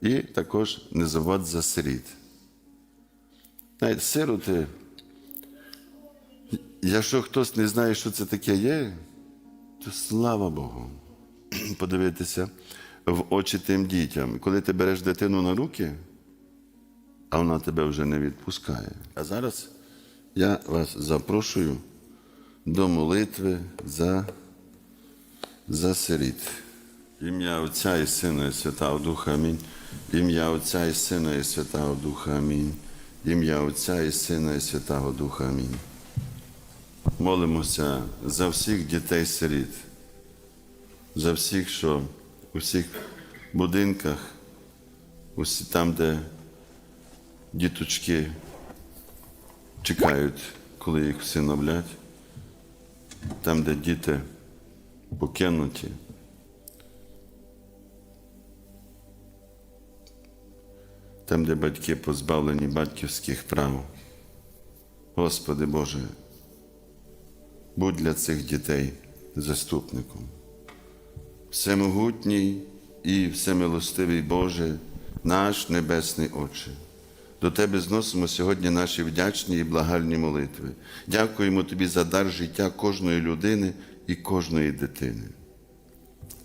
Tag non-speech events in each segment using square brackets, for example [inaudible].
І також не завод за сиріт. Навіть сироти, якщо хтось не знає, що це таке є, то слава Богу. [clears throat] Подивитися в очі тим дітям. Коли ти береш дитину на руки, а вона тебе вже не відпускає. А зараз я вас запрошую до молитви за, за сиріт. Ім'я Отця і Сина і Святого Духа Амінь. Ім'я Отця і Сина і Святого Духа Амінь. Ім'я Отця і Сина і Святого Духа Амінь. Молимося за всіх дітей сиріт, за всіх, що у всіх будинках, усі там, де діточки чекають, коли їх всиновлять, там, де діти покинуті. Там, де батьки позбавлені батьківських прав. Господи Боже, будь для цих дітей заступником. Всемогутній і всемилостивий Боже, наш Небесний Отче. До Тебе зносимо сьогодні наші вдячні і благальні молитви. Дякуємо Тобі за дар життя кожної людини і кожної дитини.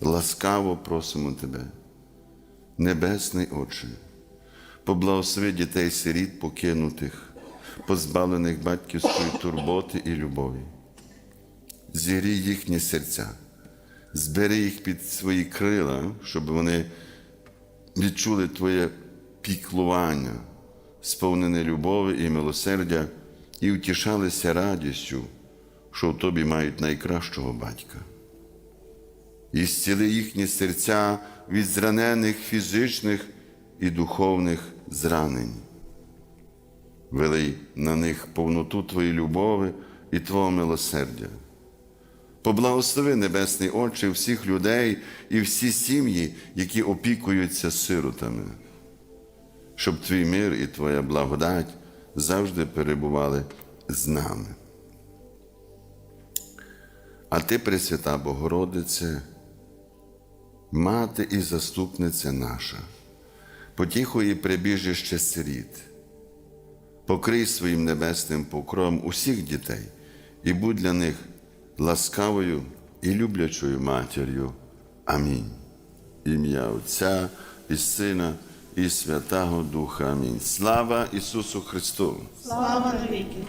Ласкаво просимо Тебе, Небесний Отче, поблагослови дітей сиріт покинутих, позбавлених батьківської турботи і любові. Зігрій їхні серця, збери їх під свої крила, щоб вони відчули Твоє піклування, сповнене любові і милосердя, і втішалися радістю, що в тобі мають найкращого батька. І зціли їхні серця від зранених фізичних і духовних зранень. Велий на них повноту Твоєї любові і Твого милосердя. Поблагослови Небесний Отче всіх людей і всі сім'ї, які опікуються сиротами, щоб твій мир і Твоя благодать завжди перебували з нами. А ти, Пресвята Богородице, мати і заступниця наша, потіху і прибіжище сиріт, покрий своїм небесним покровом усіх дітей і будь для них ласкавою і люблячою матір'ю. Амінь. Ім'я Отця і Сина, і Святого Духа. Амінь. Слава Ісусу Христу! Слава навіки!